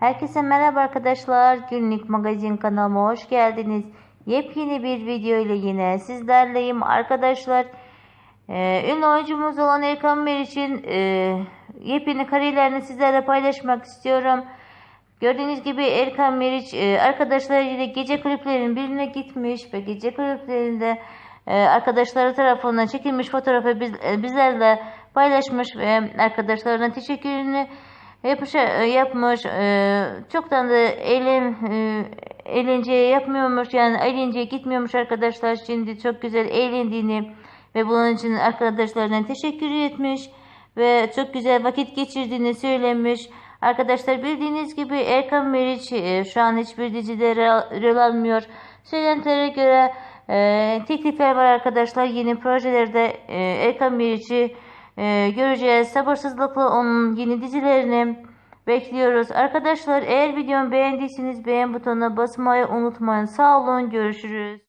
Herkese merhaba arkadaşlar. Günlük magazin kanalıma hoş geldiniz. Yepyeni bir video ile yine sizlerleyim arkadaşlar. Ee, ünlü oyuncumuz olan Erkan Meriç'in e, yepyeni kariyerlerini sizlerle paylaşmak istiyorum. Gördüğünüz gibi Erkan Meriç e, arkadaşlarıyla gece kulüplerinin birine gitmiş ve gece kulüplerinde e, arkadaşları tarafından çekilmiş fotoğrafı biz, e, bizlerle paylaşmış ve arkadaşlarına teşekkürünü yapmış, e, yapmış. E, çoktan da eğlen, e, yapmıyormuş yani eğlenceye gitmiyormuş arkadaşlar. Şimdi çok güzel eğlendiğini ve bunun için arkadaşlarına teşekkür etmiş ve çok güzel vakit geçirdiğini söylemiş. Arkadaşlar bildiğiniz gibi Erkan Meriç e, şu an hiçbir dizide rol almıyor. Söylentilere göre e, teklifler var arkadaşlar. Yeni projelerde e, Erkan Meriç'i e, göreceğiz. Sabırsızlıkla onun yeni dizilerini bekliyoruz. Arkadaşlar eğer videomu beğendiyseniz beğen butonuna basmayı unutmayın. Sağ olun görüşürüz.